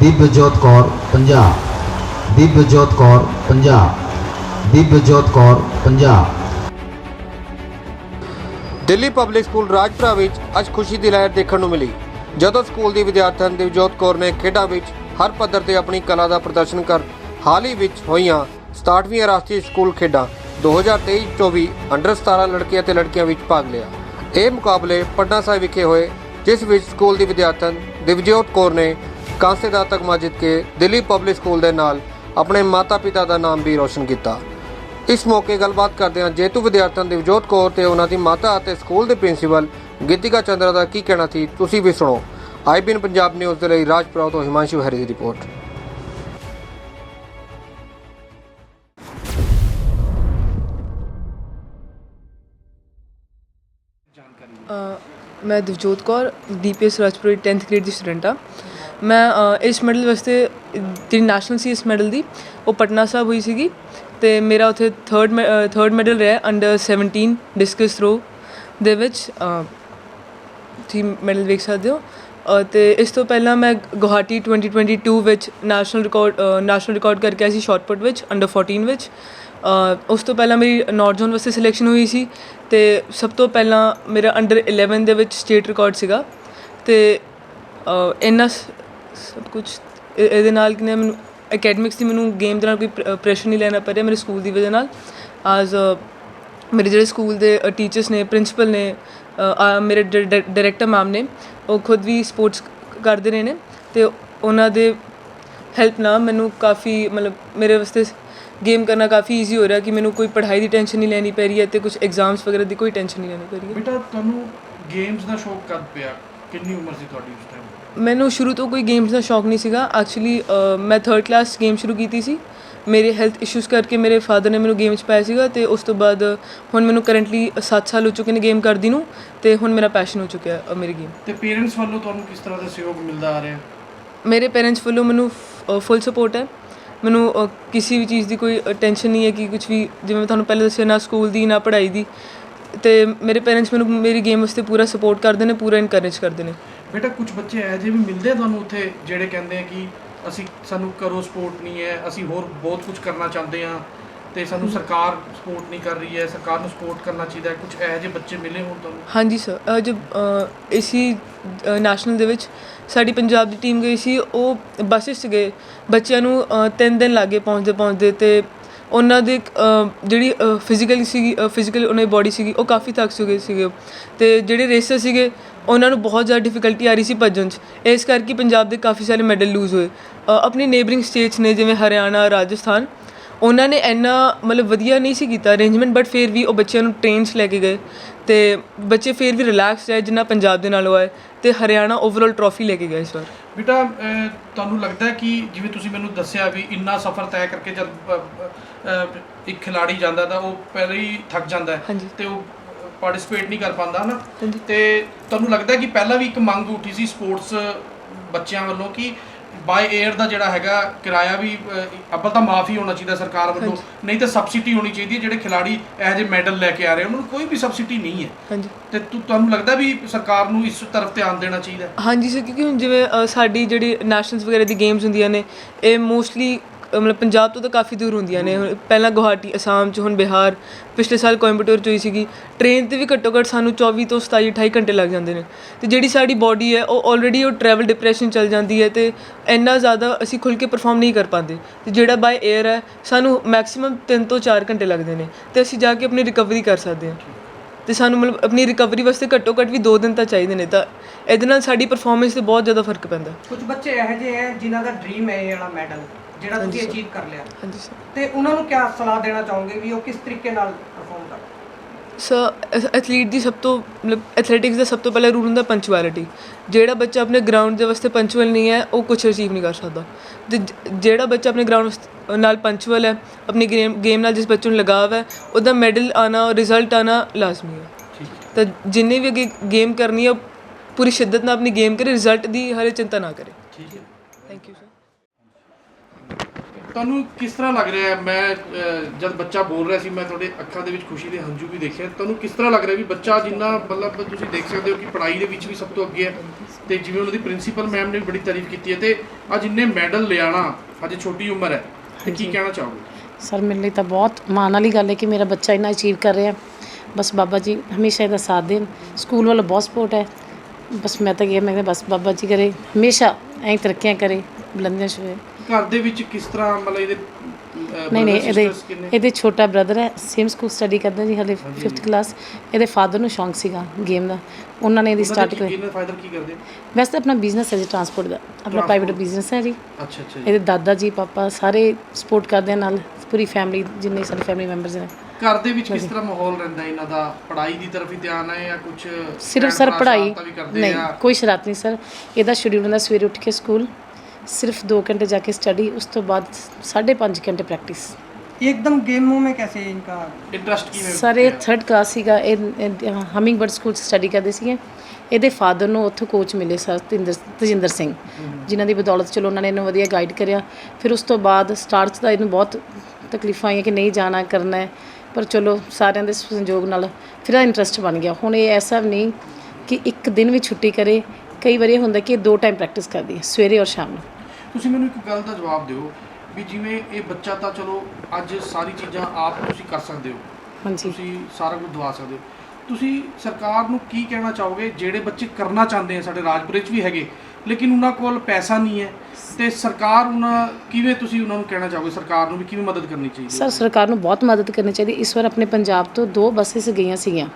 Divjot Kaur Punjab Divjot Kaur Punjab Divjot Kaur Punjab Delhi public school Rajpura ਵਿੱਚ ਅੱਜ ਖੁਸ਼ੀ ਦੀ ਲਹਿਰ ਦੇਖਣ ਨੂੰ ਮਿਲੀ। ਜਦੋਂ ਸਕੂਲ ਦੀ ਵਿਦਿਆਰਥਣ ਦਿਵਜੋਤ ਕੌਰ ਨੇ ਖੇਡਾਂ ਵਿੱਚ ਹਰ ਪੱਧਰ ਤੇ ਆਪਣੀ ਕਲਾ ਦਾ ਪ੍ਰਦਰਸ਼ਨ ਕਰ ਹਾਲ ਹੀ ਵਿੱਚ ਹੋਈਆਂ 67ਵੀਂ ਰਾਸ਼ਟਰੀ ਸਕੂਲ ਖੇਡਾਂ 2023-24 ਅੰਡਰ 17 ਲੜਕੀਆਂ ਅਤੇ ਲੜਕੀਆਂ ਵਿੱਚ ਭਾਗ ਲਿਆ। ਇਹ ਮੁਕਾਬਲੇ ਪਟਨਾ ਸਾਹਿਬ ਵਿਖੇ ਹੋਏ, ਜਿਸ ਵਿੱਚ ਸਕੂਲ ਦੀ ਵਿਦਿਆਰਥਣ ਦਿਵਜੋਤ ਕੌਰ ਨੇ ਕਾਂਸੇ ਦਾ ਤਗਮਾ ਜਿੱਤ ਕੇ ਦਿੱਲੀ ਪਬਲਿਕ ਸਕੂਲ ਦੇ ਨਾਲ ਆਪਣੇ ਮਾਤਾ-ਪਿਤਾ ਦਾ ਨਾਮ ਵੀ ਰੋਸ਼ਨ ਕੀਤਾ। ਇਸ ਮੌਕੇ ਗੱਲਬਾਤ ਕਰਦੇ ਹਾਂ ਜੇਤੂ ਵਿਦਿਆਰਥਣ ਦਿਵਜੋਤ ਕੌਰ ਤੇ ਉਹਨਾਂ ਦੀ ਮਾਤਾ ਅਤੇ ਸਕੂਲ ਦੇ ਪ੍ਰਿੰਸੀਪਲ ਗਿੱਤਿਕਾ ਚੰਦਰਾ ਦਾ ਕੀ ਕਹਿਣਾ ਸੀ, ਤੁਸੀਂ ਵੀ ਸੁਣੋ। ਆਈਬੀਐਨ ਪੰਜਾਬ ਨਿਊਜ਼ ਦੇ ਲਈ ਰਾਜਪੁਰਾ ਤੋਂ ਹਿਮਾਂਸ਼ੂ ਹਰੀ ਦੀ ਰਿਪੋਰਟ। ਮੈਂ Divjot Kaur, DPS Rajpura 10th grade ਦੀ ਸਟੂਡੈਂਟ ਆ ਮੈਂ ਇਸ ਮੈਡਲ ਵਾਸਤੇ ਜਿਹੜੀ ਨੈਸ਼ਨਲ ਸੀ ਇਸ ਮੈਡਲ ਦੀ ਉਹ ਪਟਨਾ ਸਾਹਿਬ ਹੋਈ ਸੀਗੀ ਤੇ ਮੇਰਾ ਉੱਥੇ ਥਰਡ ਥਰਡ ਮੈਡਲ ਰਿਹਾ ਅੰਡਰ 17 ਡਿਸਕਸ ਥਰੋ ਦੇ ਵਿੱਚ ਤੁਸੀਂ ਮੈਡਲ ਵੇਖ ਸਕਦੇ ਹੋ। ਅ, ਤੇ ਇਸ ਤੋਂ ਪਹਿਲਾਂ ਮੈਂ ਗੁਹਾਟੀ 2022 ਵਿੱਚ ਨੈਸ਼ਨਲ ਰਿਕਾਰਡ ਨੈਸ਼ਨਲ ਰਿਕਾਰਡ ਕਰਕੇ ਆਈ ਸੀ ਸ਼ਾਰਟ ਵਿੱਚ ਅੰਡਰ 14 ਵਿੱਚ। ਉਸ ਤੋਂ ਪਹਿਲਾਂ ਮੇਰੀ ਨਾਰਥ ਜ਼ੋਨ ਵਾਸਤੇ ਸਿਲੈਕਸ਼ਨ ਹੋਈ ਸੀ ਤੇ ਸਭ ਤੋਂ ਪਹਿਲਾਂ ਮੇਰਾ ਅੰਡਰ 11 ਦੇ ਵਿੱਚ ਸਟੇਟ ਰਿਕਾਰਡ ਸੀਗਾ ਤੇ ਅ, ਇੰਨਾ ਸ- ਸਭ ਕੁਝ ਇਹਦੇ ਨਾਲ ਕਿ ਮੈਨੂੰ ਅਕੈਡਮਿਕਸ ਦੀ ਮੈਨੂੰ ਗੇਮ ਦੇ ਨਾਲ ਕੋਈ ਪ੍ਰੈਸ਼ਰ ਨਹੀਂ ਲੈਣਾ ਪੈ ਰਿਹਾ ਮੇਰੇ ਸਕੂਲ ਦੀ ਵਜ੍ਹਾ ਨਾਲ। ਐਜ਼ ਮੇਰੇ ਜਿਹੜੇ ਸਕੂਲ ਦੇ ਟੀਚਰਸ ਨੇ ਪ੍ਰਿੰਸੀਪਲ ਨੇ ਆ, ਮੇਰੇ ਡਾਇਰੈਕਟਰ ਮੈਮ ਨੇ, ਉਹ ਖੁਦ ਵੀ ਸਪੋਰਟਸ ਕਰਦੇ ਰਹੇ ਨੇ। ਤੇ ਉਹਨਾਂ ਦੇ ਹੈਲਪ ਨਾਲ ਮੈਨੂੰ ਕਾਫੀ, ਮਤਲਬ ਮੇਰੇ ਵਾਸਤੇ ਗੇਮ ਕਰਨਾ ਕਾਫੀ ਈਜ਼ੀ ਹੋ ਰਿਹਾ ਕਿ ਮੈਨੂੰ ਕੋਈ ਪੜ੍ਹਾਈ ਦੀ ਟੈਨਸ਼ਨ ਨਹੀਂ ਲੈਣੀ ਪੈ ਰਹੀ ਹੈ ਤੇ ਕੁਝ ਐਗਜ਼ਾਮਸ ਵਗੈਰਾ ਦੀ ਕੋਈ ਟੈਨਸ਼ਨ ਨਹੀਂ ਲੈਣੀ ਪੈ ਰਹੀ ਹੈ। ਬੇਟਾ, ਤੁਹਾਨੂੰ ਗੇਮਸ ਦਾ ਸ਼ੌਕ ਕਦ ਪਿਆ? ਕਿੰਨੀ ਉਮਰ ਸੀ ਤੁਹਾਡੀ ਉਸ ਟਾਈਮ ਮੈਨੂੰ ਸ਼ੁਰੂ ਤੋਂ ਕੋਈ ਗੇਮਸ ਦਾ ਸ਼ੌਕ ਨਹੀਂ ਸੀਗਾ। ਐਕਚੁਅਲੀ ਮੈਂ 3rd ਕਲਾਸ ਗੇਮ ਸ਼ੁਰੂ ਕੀਤੀ ਸੀ। ਮੇਰੇ ਹੈਲਥ ਇਸ਼ੂਜ਼ ਕਰਕੇ ਮੇਰੇ ਫਾਦਰ ਨੇ ਮੈਨੂੰ ਗੇਮ 'ਚ ਪਾਇਆ ਸੀਗਾ ਤੇ ਉਸ ਤੋਂ ਬਾਅਦ ਹੁਣ ਮੈਨੂੰ ਕਰੰਟਲੀ 7 ਸਾਲ ਹੋ ਚੁੱਕੇ ਨੇ ਗੇਮ ਕਰਦੀ ਨੂੰ ਤੇ ਹੁਣ ਮੇਰਾ ਪੈਸ਼ਨ ਹੋ ਚੁੱਕਿਆ ਹੈ, ਮੇਰੀ ਗੇਮ ਤੇ ਪੇਰੈਂਟਸ ਵੱਲੋਂ ਤੁਹਾਨੂੰ ਕਿਸ ਤਰ੍ਹਾਂ ਦਾ ਸਹਿਯੋਗ ਮਿਲਦਾ ਆ ਰਿਹਾ? ਮੇਰੇ ਪੇਰੈਂਟਸ ਵੱਲੋਂ ਮੈਨੂੰ ਫੁੱਲ ਸਪੋਰਟ ਹੈ। ਮੈਨੂੰ ਕਿਸੇ ਵੀ ਚੀਜ਼ ਦੀ ਕੋਈ ਟੈਨਸ਼ਨ ਨਹੀਂ ਹੈ ਕਿ ਕੁਝ ਵੀ ਜਿਵੇਂ ਮੈਂ ਤੁਹਾਨੂੰ ਪਹਿਲੇ ਦੱਸਿਆ ਨਾ ਸਕੂਲ ਦੀ ਨਾ ਪੜ੍ਹਾਈ ਦੀ। ਤੇ ਮੇਰੇ ਪੇਰੈਂਟਸ ਮੈਨੂੰ ਮੇਰੀ ਗੇਮ ਵਾਸਤੇ ਪੂਰਾ ਸਪੋਰਟ ਕਰਦੇ ਨੇ ਪੂਰਾ ਇਨਕਰੇਜ ਕਰਦੇ ਨੇ। ਬੇਟਾ ਕੁਝ ਬੱਚੇ ਇਹੋ ਜਿਹੇ ਵੀ ਮਿਲਦੇ ਆ ਤੁਹਾਨੂੰ ਉੱਥੇ ਜਿਹੜੇ ਕਹਿੰਦੇ ਆ ਕਿ ਅਸੀਂ ਸਾਨੂੰ ਕਰੋ ਸਪੋਰਟ ਨਹੀਂ ਹੈ ਅਸੀਂ ਹੋਰ ਬਹੁਤ ਕੁਝ ਕਰਨਾ ਚਾਹੁੰਦੇ ਆ ਤੇ ਸਾਨੂੰ ਸਰਕਾਰ ਸਪੋਰਟ ਨਹੀਂ ਕਰ ਰਹੀ ਹੈ ਸਰਕਾਰ ਨੂੰ ਸਪੋਰਟ ਕਰਨਾ ਚਾਹੀਦਾ ਹੈ ਕੁਝ ਇਹੋ ਜਿਹੇ ਬੱਚੇ ਮਿਲੇ ਹੋਣ ਤੁਹਾਨੂੰ? ਹਾਂਜੀ ਸਰ ਜਬ ਇਸੀ ਨੈਸ਼ਨਲ ਦੇ ਵਿੱਚ ਸਾਡੀ ਪੰਜਾਬ ਦੀ ਟੀਮ ਗਈ ਸੀ ਉਹ ਬੱਸਿਸ ਗਏ ਬੱਚਿਆਂ ਨੂੰ ਤਿੰਨ ਦਿਨ ਲੱਗੇ ਪਹੁੰਚਦੇ ਪਹੁੰਚਦੇ ਤੇ ਉਹਨਾਂ ਦੀ ਜਿਹੜੀ ਫਿਜ਼ੀਕਲੀ ਸੀਗੀ ਫਿਜ਼ੀਕਲ ਉਹਨਾਂ ਦੀ ਬਾਡੀ ਸੀਗੀ ਉਹ ਕਾਫੀ ਥੱਕ ਚੁੱਕੇ ਸੀਗੇ। ਤੇ ਜਿਹੜੇ ਰੇਸਰ ਸੀਗੇ ਉਹਨਾਂ ਨੂੰ ਬਹੁਤ ਜ਼ਿਆਦਾ ਡਿਫਿਕਲਟੀ ਆ ਰਹੀ ਸੀ ਭੱਜਣ 'ਚ। ਇਸ ਕਰਕੇ ਪੰਜਾਬ ਦੇ ਕਾਫੀ ਸਾਰੇ ਮੈਡਲ ਲੂਜ਼ ਹੋਏ। ਆਪਣੀ ਨੇਬਰਿੰਗ ਸਟੇਟਸ ਨੇ ਜਿਵੇਂ ਹਰਿਆਣਾ ਰਾਜਸਥਾਨ ਉਹਨਾਂ ਨੇ ਇੰਨਾ ਮਤਲਬ ਵਧੀਆ ਨਹੀਂ ਸੀ ਕੀਤਾ ਅਰੇਂਜਮੈਂਟ ਬਟ ਫਿਰ ਵੀ ਉਹ ਬੱਚਿਆਂ ਨੂੰ ਟ੍ਰੇਨਸ ਲੈ ਕੇ ਗਏ। ਤੇ ਬੱਚੇ ਫਿਰ ਵੀ ਰਿਲੈਕਸ ਹੈ ਜਿੰਨਾ ਪੰਜਾਬ ਦੇ ਨਾਲ ਹੋਇਆ ਤੇ ਹਰਿਆਣਾ ਓਵਰਆਲ ਟਰੋਫੀ ਲੈ ਕੇ ਗਿਆ ਇਸ ਵਾਰ। ਬੇਟਾ ਤੁਹਾਨੂੰ ਲੱਗਦਾ ਹੈ ਕਿ ਜਿਵੇਂ ਤੁਸੀਂ ਮੈਨੂੰ ਦੱਸਿਆ ਵੀ ਇੰਨਾ ਸਫ਼ਰ ਤੈਅ ਕਰਕੇ ਜਦ ਇੱਕ ਖਿਲਾੜੀ ਜਾਂਦਾ ਤਾਂ ਉਹ ਪਹਿਲਾਂ ਹੀ ਥੱਕ ਜਾਂਦਾ। ਤੇ ਉਹ ਪਾਰਟਿਸਿਪੇਟ ਨਹੀਂ ਕਰ ਪਾਉਂਦਾ ਨਾ ਹਾਂਜੀ। ਤੇ ਤੁਹਾਨੂੰ ਲੱਗਦਾ ਕਿ ਪਹਿਲਾਂ ਵੀ ਇੱਕ ਮੰਗ ਉੱਠੀ ਸੀ ਸਪੋਰਟਸ ਬੱਚਿਆਂ ਵੱਲੋਂ ਕਿ ਬਾਈ 에ਅਰ ਦਾ ਜਿਹੜਾ ਹੈਗਾ ਕਿਰਾਇਆ ਵੀ ਅੱਵਲ ਤਾਂ ਮਾਫੀ ਹੋਣਾ ਚਾਹੀਦਾ ਸਰਕਾਰ ਵੱਲੋਂ। ਨਹੀਂ ਤਾਂ ਸਬਸਿਡੀ ਹੋਣੀ ਚਾਹੀਦੀ ਹੈ ਜਿਹੜੇ ਖਿਲਾੜੀ ਇਹੋ ਜਿਹੇ ਮੈਡਲ ਲੈ ਕੇ ਆ ਰਹੇ ਉਹਨਾਂ ਨੂੰ ਕੋਈ ਵੀ ਸਬਸਿਡੀ ਨਹੀਂ ਹੈ। ਹਾਂਜੀ। ਤੇ ਤੁਹਾਨੂੰ ਲੱਗਦਾ ਵੀ ਸਰਕਾਰ ਨੂੰ ਇਸ ਤਰਫ ਧਿਆਨ ਦੇਣਾ ਚਾਹੀਦਾ ਹਾਂਜੀ ਸਰ ਕਿਉਂਕਿ ਹੁਣ ਜਿਵੇਂ ਸਾਡੀ ਜਿਹੜੀ ਨੈਸ਼ਨਲਸ ਵਗੈਰਾ ਦੀ ਗੇਮਸ ਹੁੰਦੀਆਂ ਨੇ ਇਹ ਮੋਸਟਲੀ ਮਤਲਬ ਪੰਜਾਬ ਤੋਂ ਤਾਂ ਕਾਫੀ ਦੂਰ ਹੁੰਦੀਆਂ ਨੇ। ਪਹਿਲਾਂ ਗੁਹਾਟੀ, ਅਸਾਮ ਚ, ਹੁਣ ਬਿਹਾਰ। ਪਿਛਲੇ ਸਾਲ ਕੋਇੰਬਟੂਰ ਚ ਹੋਈ ਸੀਗੀ। ਟ੍ਰੇਨ ਤੇ ਵੀ ਘੱਟੋ ਘੱਟ ਸਾਨੂੰ 24 ਤੋਂ 27 28 ਘੰਟੇ ਲੱਗ ਜਾਂਦੇ ਨੇ। ਤੇ ਜਿਹੜੀ ਸਾਡੀ ਬਾਡੀ ਹੈ, ਉਹ ਆਲਰੇਡੀ ਉਹ ਟਰੈਵਲ ਡਿਪਰੈਸ਼ਨ ਚੱਲ ਜਾਂਦੀ ਹੈ ਤੇ ਇੰਨਾ ਜ਼ਿਆਦਾ ਅਸੀਂ ਖੁੱਲ ਕੇ ਪਰਫਾਰਮ ਨਹੀਂ ਕਰ ਪਾਉਂਦੇ। ਤੇ ਜਿਹੜਾ ਬਾਈ 에ਅਰ ਹੈ, ਸਾਨੂੰ ਮੈਕਸਿਮਮ 3 ਤੋਂ 4 ਘੰਟੇ ਲੱਗਦੇ ਨੇ ਤੇ ਅਸੀਂ ਜਾ ਕੇ ਆਪਣੀ ਰਿਕਵਰੀ ਕਰ ਸਕਦੇ ਹਾਂ। ਤੇ ਸਾਨੂੰ ਮਤਲਬ ਆਪਣੀ ਰਿਕਵਰੀ ਵਾਸਤੇ ਘੱਟੋ ਘੱਟ ਵੀ 2 ਦਿਨ ਤਾਂ ਚਾਹੀਦੇ ਨੇ। ਤਾਂ ਇਹਦੇ ਨਾਲ ਸਾਡੀ ਪਰਫਾਰਮੈਂਸ ਤੇ ਬਹੁਤ ਜ਼ਿਆਦਾ ਫ਼ਰਕ ਪੈਂਦਾ। ਕੁਝ ਬੱਚੇ ਇਹੋ ਜਿਹੇ ਹੈ, ਜਿਨ੍ਹਾਂ ਦਾ ਡ੍ਰੀਮ ਹੈ ਇਹ ਵਾਲਾ ਮੈਡਲ ਜਿਹੜਾ ਤੁਸੀਂ ਅਚੀਵ ਕਰ ਲਿਆ। ਹਾਂਜੀ ਸਰ। ਤੇ ਉਹਨਾਂ ਨੂੰ ਕਿਆ ਸਲਾਹ ਦੇਣਾ ਚਾਹੋਗੇ ਵੀ ਉਹ ਕਿਸ ਤਰੀਕੇ ਨਾਲ ਪਰਫਾਰਮ ਕਰ ਸਰ ਐਥਲੀਟ ਦੀ ਸਭ ਤੋਂ ਮਤਲਬ ਐਥਲੈਟਿਕਸ ਦਾ ਸਭ ਤੋਂ ਪਹਿਲਾ ਰੂਲ ਹੁੰਦਾ ਪੰਚੁਅਲਿਟੀ ਜਿਹੜਾ ਬੱਚਾ ਆਪਣੇ ਗਰਾਊਂਡ ਦੇ ਵਾਸਤੇ ਪੰਚੁਅਲ ਨਹੀਂ ਹੈ ਉਹ ਕੁਝ ਅਚੀਵ ਨਹੀਂ ਕਰ ਸਕਦਾ। ਤੇ ਜਿਹੜਾ ਬੱਚਾ ਆਪਣੇ ਗਰਾਊਂਡ ਨਾਲ ਪੰਚੁਅਲ ਹੈ ਆਪਣੀ ਗੇਮ ਗੇਮ ਨਾਲ ਜਿਸ ਬੱਚੇ ਨੂੰ ਲਗਾਵ ਹੈ ਉਹਦਾ ਮੈਡਲ ਆਣਾ ਰਿਜ਼ਲਟ ਆਣਾ ਲਾਜ਼ਮੀ ਹੈ। ਤਾਂ ਜਿੰਨੇ ਵੀ ਅੱਗੇ ਗੇਮ ਕਰਨੀ ਹੈ ਪੂਰੀ ਸ਼ਿੱਦਤ ਨਾਲ ਆਪਣੀ ਗੇਮ ਕਰੇ ਰਿਜ਼ਲਟ ਦੀ ਹਰੇ ਚਿੰਤਾ ਨਾ ਕਰੇ। ਠੀਕ ਹੈ। ਤੁਹਾਨੂੰ ਕਿਸ ਤਰ੍ਹਾਂ ਲੱਗ ਰਿਹਾ ਹੈ? ਮੈਂ ਅਹ, ਜਦ ਬੱਚਾ ਬੋਲ ਰਿਹਾ ਸੀ ਮੈਂ ਤੁਹਾਡੇ ਅੱਖਾਂ ਦੇ ਵਿੱਚ ਖੁਸ਼ੀ ਦੇ ਹੰਝੂ ਵੀ ਦੇਖਿਆ ਤੁਹਾਨੂੰ ਕਿਸ ਤਰ੍ਹਾਂ ਲੱਗ ਰਿਹਾ ਵੀ ਬੱਚਾ ਜਿੰਨਾ ਮਤਲਬ ਤੁਸੀਂ ਦੇਖ ਸਕਦੇ ਹੋ ਕਿ ਪੜ੍ਹਾਈ ਦੇ ਵਿੱਚ ਵੀ ਸਭ ਤੋਂ ਅੱਗੇ ਹੈ ਤੇ ਜਿਵੇਂ ਉਹਨਾਂ ਦੀ ਪ੍ਰਿੰਸੀਪਲ ਮੈਮ ਨੇ ਵੀ ਬੜੀ ਤਾਰੀਫ ਕੀਤੀ ਹੈ ਤੇ ਅੱਜ ਇੰਨੇ ਮੈਡਲ ਲਿਆਣਾ ਅਜੇ ਛੋਟੀ ਉਮਰ ਹੈ ਤੇ ਕੀ ਕਹਿਣਾ ਚਾਹੋਗੇ? ਸਰ ਮੇਰੇ ਲਈ ਤਾਂ ਬਹੁਤ ਮਾਣ ਵਾਲੀ ਗੱਲ ਹੈ ਕਿ ਮੇਰਾ ਬੱਚਾ ਇੰਨਾ ਅਚੀਵ ਕਰ ਰਿਹਾ। ਬਸ ਬਾਬਾ ਜੀ ਹਮੇਸ਼ਾ ਇਹਦਾ ਸਾਥ ਦੇਣ। ਸਕੂਲ ਵੱਲੋਂ ਬਹੁਤ ਸਪੋਰਟ ਹੈ। ਬਸ ਮੈਂ ਤਾਂ ਇਹ ਮੈਂ ਕਿਹਾ ਬਸ ਬਾਬਾ ਜੀ ਕਰੇ ਹਮੇਸ਼ਾ ਐਂ ਤਰੱਕੀਆਂ ਕਰੇ ਬੁਲੰਦੀਆਂ ਛੂਏ। ਘਰ ਦੇ ਵਿੱਚ ਕਿਸ ਤਰ੍ਹਾਂ ਮਤਲਬ ਇਹਦੇ ਅਹ, ਨਹੀਂ ਨਹੀਂ brothers, ਇਹਦੇ sisters ਕਿੰਨੇ? ਇਹਦੇ ਛੋਟਾ ਬ੍ਰਦਰ ਹੈ ਸੇਮ ਸਕੂਲ ਸਟੱਡੀ ਕਰਦਾ ਜੀ ਹਲੇ 5th ਕਲਾਸ ਇਹਦੇ ਫਾਦਰ ਨੂੰ ਸ਼ੌਂਕ ਸੀਗਾ ਗੇਮ ਦਾ। ਉਹਨਾਂ ਨੇ ਇਹਦੀ ਉਹਨਾਂ ਸਟਾਰਟ ਦੇ ਕਰੀ ਕੀ- ਇਹਨਾਂ ਫਾਦਰ ਕੀ ਕਰਦੇ? ਵੈਸੇ ਤਾਂ ਆਪਣਾ ਬਿਜ਼ਨਸ ਹੈ ਜੀ ਟਰਾਂਸਪੋਰਟ ਦਾ। ਆਪਣਾ ਪ੍ਰਾਈਵੇਟ ਬਿਜ਼ਨਸ ਹੈ ਜੀ। ਅੱਛਾ ਅੱਛਾ ਜੀ। ਇਹਦੇ ਦਾਦਾ ਜੀ ਪਾਪਾ ਸਾਰੇ ਸਪੋਰਟ ਕਰਦੇ ਆ ਨਾਲ। ਪੂਰੀ ਫੈਮਿਲੀ ਜਿੰਨੇ ਸਾਡੇ ਫੈਮਿਲੀ ਮੈਂਬਰਸ ਨੇ। ਘਰ ਦੇ ਵਿੱਚ ਕਿਸ ਤਰ੍ਹਾਂ ਮਾਹੌਲ ਰਹਿੰਦਾ ਇਹਨਾਂ ਦਾ? ਪੜ੍ਹਾਈ ਦੀ ਤਰਫ ਹੀ ਧਿਆਨ ਹੈ ਜਾਂ ਕੁਝ ਸਿਰਫ ਸਰ ਪੜ੍ਹਾਈ। ਨਹੀਂ ਕੋਈ ਸ਼ਰਾਰਤ ਨਹੀਂ ਸਰ। ਇਹਦਾ ਸ਼ਡਿਊਲ ਹੁੰਦਾ ਸਵੇਰੇ ਉੱਠ ਕੇ ਸਕੂਲ ਸਿਰਫ 2 ਘੰਟੇ ਜਾ ਕੇ ਸਟੱਡੀ ਉਸ ਤੋਂ ਬਾਅਦ 5.5 ਘੰਟੇ ਪ੍ਰੈਕਟਿਸ एकदम गेमों में कैसे इनका ਇੰਟਰਸਟ ਕਿਵੇਂ ਸਰ ਇਹ 3rd ਕਲਾਸ ਸੀਗਾ ਇਹ ਹਮਿੰਗ ਬਰਡ ਸਕੂਲ ਸਟੱਡੀ ਕਰਦੇ ਸੀਗੇ ਇਹਦੇ ਫਾਦਰ ਨੂੰ ਉੱਥੋਂ ਕੋਚ ਮਿਲੇ ਸਰ ਤੇਂਦਰ ਤਜਿੰਦਰ ਸਿੰਘ ਜਿਨ੍ਹਾਂ ਦੀ ਬਦੌਲਤ ਚਲੋ ਉਹਨਾਂ ਨੇ ਇਹਨੂੰ ਵਧੀਆ ਗਾਈਡ ਕਰਿਆ ਫਿਰ ਉਸ ਤੋਂ ਬਾਅਦ ਸਟਾਰਟ 'ਚ ਤਾਂ ਇਹਨੂੰ ਬਹੁਤ ਤਕਲੀਫਾਂ ਆਈਆਂ ਕਿ ਨਹੀਂ ਜਾਣਾ ਕਰਨਾ ਹੈ ਪਰ ਚਲੋ ਸਾਰਿਆਂ ਦੇ ਸੰਯੋਗ ਨਾਲ ਫਿਰ ਇਹਦਾ ਇੰਟਰਸਟ ਬਣ ਗਿਆ ਹੁਣ ਇਹ ਐਸਾ ਵੀ ਨਹੀਂ ਕਿ ਇੱਕ ਦਿਨ ਵੀ ਛੁੱਟੀ ਕਰੇ ਕਈ ਵਾਰੀ ਇਹ ਹੁੰਦਾ ਕਿ ਦੋ ਟਾਈਮ ਪ੍ਰੈਕਟਿਸ ਕਰਦੀ ਹੈ ਸਵੇਰੇ ਔਰ ਸ਼ਾਮ ਨੂੰ। ਤੁਸੀਂ ਮੈਨੂੰ ਇੱਕ ਗੱਲ ਦਾ ਜਵਾਬ ਦਿਓ ਵੀ ਜਿਵੇਂ ਇਹ ਬੱਚਾ ਤਾਂ ਚਲੋ ਅੱਜ ਸਾਰੀ ਚੀਜ਼ਾਂ ਆਪ ਤੁਸੀਂ ਕਰ ਸਕਦੇ ਹੋ। ਹਾਂਜੀ। ਤੁਸੀਂ ਸਾਰਾ ਕੁਝ ਦਵਾ ਸਕਦੇ ਹੋ। ਤੁਸੀਂ ਸਰਕਾਰ ਨੂੰ ਕੀ ਕਹਿਣਾ ਚਾਹੋਗੇ? ਜਿਹੜੇ ਬੱਚੇ ਕਰਨਾ ਚਾਹੁੰਦੇ ਆ ਸਾਡੇ ਰਾਜਪੁਰੇ 'ਚ ਵੀ ਹੈਗੇ ਲੇਕਿਨ ਉਹਨਾਂ ਕੋਲ ਪੈਸਾ ਨਹੀਂ ਹੈ ਤੇ ਸਰਕਾਰ ਉਹਨਾਂ ਕਿਵੇਂ ਤੁਸੀਂ ਉਹਨਾਂ ਨੂੰ ਕਹਿਣਾ ਚਾਹੋਗੇ ਸਰਕਾਰ ਨੂੰ ਵੀ ਕਿਵੇਂ ਮਦਦ ਕਰਨੀ ਚਾਹੀਦੀ ਸਰ ਸਰਕਾਰ ਨੂੰ ਬਹੁਤ ਮਦਦ ਕਰਨੀ ਚਾਹੀਦੀ। ਇਸ ਵਾਰ ਆਪਣੇ ਪੰਜਾਬ ਤੋਂ ਦੋ ਬੱਸਿਸ ਗਈਆਂ ਸੀਗੀਆਂ।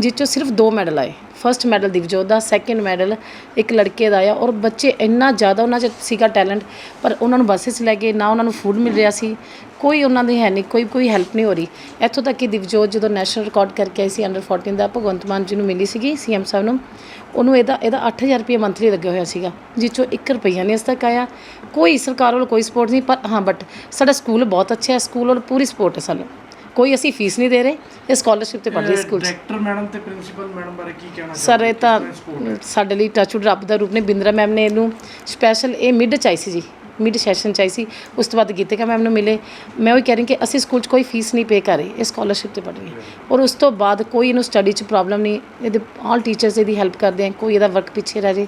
ਜਿਸ 'ਚੋਂ ਸਿਰਫ ਦੋ ਮੈਡਲ ਆਏ। ਫਸਟ ਮੈਡਲ ਦਿਵਜੋਤ ਦਾ ਸੈਕਿੰਡ ਮੈਡਲ ਇੱਕ ਲੜਕੇ ਦਾ ਆਇਆ ਔਰ ਬੱਚੇ ਇੰਨਾ ਜ਼ਿਆਦਾ ਉਹਨਾਂ 'ਚ ਸੀਗਾ ਟੈਲੈਂਟ ਪਰ ਉਹਨਾਂ ਨੂੰ ਬੱਸਿਸ ਲੈ ਕੇ ਨਾ ਉਹਨਾਂ ਨੂੰ ਫੂਡ ਮਿਲ ਰਿਹਾ ਸੀ, ਕੋਈ ਉਹਨਾਂ ਦੀ ਹੈ ਨਹੀਂ, ਕੋਈ ਕੋਈ ਹੈਲਪ ਨਹੀਂ ਹੋ ਰਹੀ। ਇੱਥੋਂ ਤੱਕ ਕਿ ਦਿਵਜੋਤ ਜਦੋਂ ਨੈਸ਼ਨਲ ਰਿਕਾਰਡ ਕਰਕੇ ਆਈ ਸੀ ਅੰਡਰ 14 ਦਾ, ਭਗਵੰਤ ਮਾਨ ਜੀ ਨੂੰ ਮਿਲੀ ਸੀਗੀ ਸੀਐਮ ਸਾਹਿਬ ਨੂੰ, ਉਹਨੂੰ ਇਹਦਾ ਇਹਦਾ 8000 ਰੁਪਏ ਮੰਥਲੀ ਲੱਗਿਆ ਹੋਇਆ ਸੀਗਾ ਜਿਸ 'ਚੋਂ 1 ਰੁਪਈਆ ਨਹੀਂ ਅਜੇ ਤੱਕ ਆਇਆ। ਕੋਈ ਸਰਕਾਰ ਵੱਲੋਂ ਕੋਈ ਸਪੋਰਟ ਨਹੀਂ, ਪਰ ਹਾਂ ਬਟ ਸਾਡਾ ਸਕੂਲ ਬਹੁਤ ਅੱਛਾ ਹੈ ਸਕੂਲ ਵੱਲੋਂ ਪੂਰੀ ਸਪੋਰਟ ਹੈ ਸਾਨੂੰ। ਕੋਈ ਅਸੀਂ ਫੀਸ ਨਹੀਂ ਦੇ ਰਹੇ ਇਹ ਸਕਾਲਰਸ਼ਿਪ ਤੇ ਪੜ੍ਹ ਰਹੀ ਸਕੂਲ 'ਚ ਡਾਇਰੈਕਟਰ ਮੈਡਮ ਤੇ ਪ੍ਰਿੰਸੀਪਲ ਮੈਡਮ ਬਾਰੇ ਕੀ ਕਹਿਣਾ ਸਰ ਇਹ ਤਾਂ? ਸਾਡੇ ਲਈ ਟੱਚਵੁੱਡ ਰੱਬ ਦਾ ਰੂਪ ਨੇ ਬਿੰਦਰਾ ਮੈਮ ਨੇ ਇਹਨੂੰ ਸਪੈਸ਼ਲ ਇਹ ਮਿਡ ਚ ਆਈ ਸੀ ਜੀ ਮਿਡ ਸੈਸ਼ਨ ਚ ਆਈ ਸੀ ਉਸ ਤੋਂ ਬਾਅਦ ਗੀਤਿਕਾ ਮੈਮ ਨੂੰ ਮਿਲੇ। ਮੈਂ ਉਹ ਕਹਿ ਰਹੀ ਕਿ ਅਸੀਂ ਸਕੂਲ 'ਚ ਕੋਈ ਫੀਸ ਨਹੀਂ ਪੇ ਕਰ ਰਹੇ ਇਹ ਸਕਾਲਰਸ਼ਿਪ ਤੇ ਪੜ੍ਹ ਰਹੀ ਹੈ ਔਰ ਉਸ ਤੋਂ ਬਾਅਦ ਕੋਈ ਇਹਨੂੰ ਸਟੱਡੀ 'ਚ ਪ੍ਰੋਬਲਮ ਨਹੀਂ ਇਹਦੇ ਆਲ ਟੀਚਰਸ ਇਹਦੀ ਹੈਲਪ ਕਰਦੇ ਆ ਕੋਈ ਇਹਦਾ ਵਰਕ ਪਿੱਛੇ ਰਹਿ ਜੇ।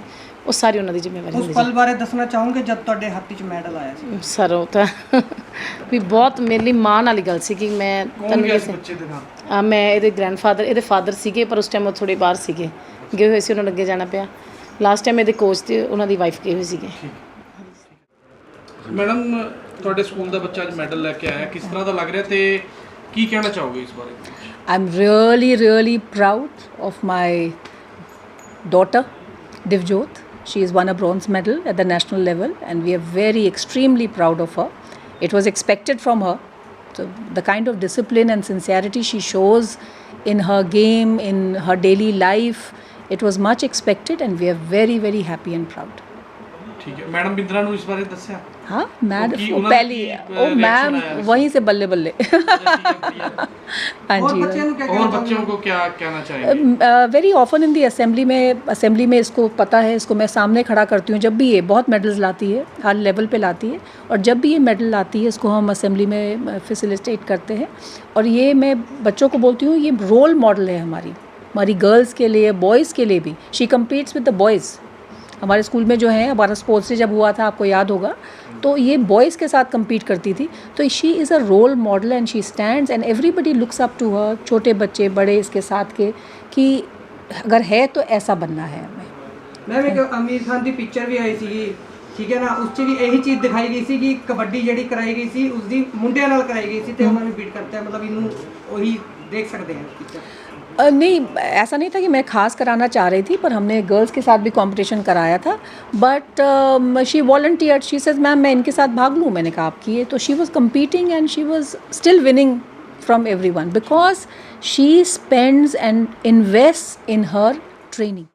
ਉਹ ਸਾਰੀ ਉਹਨਾਂ ਦੀ ਜ਼ਿੰਮੇਵਾਰੀ ਉਸ ਹੁੰਦੀ ਪਲ ਬਾਰੇ ਦੱਸਣਾ ਚਾਹੂੰਗੇ ਜਦ ਤੁਹਾਡੇ ਹੱਥ 'ਚ ਮੈਡਲ ਆਇਆ ਸੀ? ਸਰ ਉਹ ਤਾਂ ਵੀ ਬਹੁਤ ਮੇਰੇ ਲਈ ਮਾਣ ਵਾਲੀ ਗੱਲ ਸੀ ਕਿ ਮੈਂ ਕੌਣ ਤੁਹਾਨੂੰ ਗਿਆ ਬੱਚੇ ਦੇ ਨਾਲ? ਆ ਮੈਂ ਇਹਦੇ ਗ੍ਰੈਂਡਫਾਦਰ ਇਹਦੇ ਫਾਦਰ ਸੀਗੇ ਪਰ ਉਸ ਟਾਈਮ ਉਹ ਥੋੜੇ ਬਾਹਰ ਸੀਗੇ। ਗਏ ਹੋਏ ਸੀ ਉਹਨਾਂ ਨੂੰ ਅੱਗੇ ਜਾਣਾ ਪਿਆ। ਲਾਸਟ ਟਾਈਮ ਇਹਦੇ ਕੋਚ ਤੇ ਉਹਨਾਂ ਦੀ ਵਾਈਫ ਗਏ ਹੋਏ ਸੀਗੇ। ਮੈਡਮ ਤੁਹਾਡੇ ਸਕੂਲ ਦਾ ਬੱਚਾ ਅੱਜ ਮੈਡਲ ਲੈ ਕੇ ਆਇਆ। ਕਿਸ ਤਰ੍ਹਾਂ ਦਾ ਲੱਗ ਰਿਹਾ ਤੇ ਕੀ ਕਹਿਣਾ ਚਾਹੋਗੇ ਇਸ ਬਾਰੇ? I'm really, really proud of my daughter, Divjot. She has won a bronze medal at the national level, and we are very extremely proud of her. It was expected from her. So, the kind of discipline and sincerity she shows in her game, in her daily life, it was much expected, and we are very, very happy and proud. ਠੀਕ ਹੈ madam Bindra ਨੂੰ ਇਸ ਬਾਰੇ ਦੱਸਿਆ हाँ mad की वो उन्होंने पहली की, ओ reaction मैम आया इसका? वहीं से बल्ले बल्ले हाँ और जी बच्चे ਨੂੰ क्या और कहना बच्चों को क्या कहना चाहेंगे very often in the assembly में असेंबली में इसको पता है इसको मैं सामने खड़ा करती हूँ जब भी ये बहुत मेडल्स लाती है हर लेवल पे लाती है और जब भी ये मेडल लाती है इसको हम असेंबली में फैसिलिटेट करते हैं और ये मैं बच्चों को बोलती हूँ ये रोल मॉडल है हमारी हमारी गर्ल्स के लिए बॉयज़ के लिए भी she competes with the boys हमारे स्कूल में जो है हमारा स्पोर्ट्स डे जब हुआ था आपको याद होगा तो ये बॉयज़ के साथ compete करती थी तो she is a role model and she stands and everybody looks up to her छोटे बच्चे बड़े इसके साथ के कि अगर है तो ऐसा बनना है हमें ਮੈਮ ਇੱਕ ਅਮੀਰ ਖਾਨ ਦੀ ਪਿਕਚਰ ਵੀ ਆਈ ਸੀਗੀ ਠੀਕ ਹੈ ਨਾ ਉਸ 'ਚ ਵੀ ਇਹੀ ਚੀਜ਼ ਦਿਖਾਈ ਗਈ ਸੀ ਕਿ ਕਬੱਡੀ ਜਿਹੜੀ ਕਰਾਈ ਗਈ ਸੀ ਉਸ ਦੀ ਮੁੰਡਿਆਂ ਨਾਲ ਕਰਾਈ ਗਈ ਸੀ ਤੇ ਉਹਨਾਂ ਨੇ ਬੀਟ ਕਰਤਾ ਮਤਲਬ ਇਹਨੂੰ ਉਹੀ ਦੇਖ ਸਕਦੇ ਹਾਂ ਪਿਕਚਰ अ, नहीं, ऐसा नहीं था कि मैं खास कराना चाह रही थी, पर हमने गर्ल्स के साथ भी कंपटीशन कराया था। But she volunteer she says ma'am मैं इनके साथ भाग लूँ? मैंने कहा, आप किए। तो she was competing and she was still winning from every one because she spends and invest in her training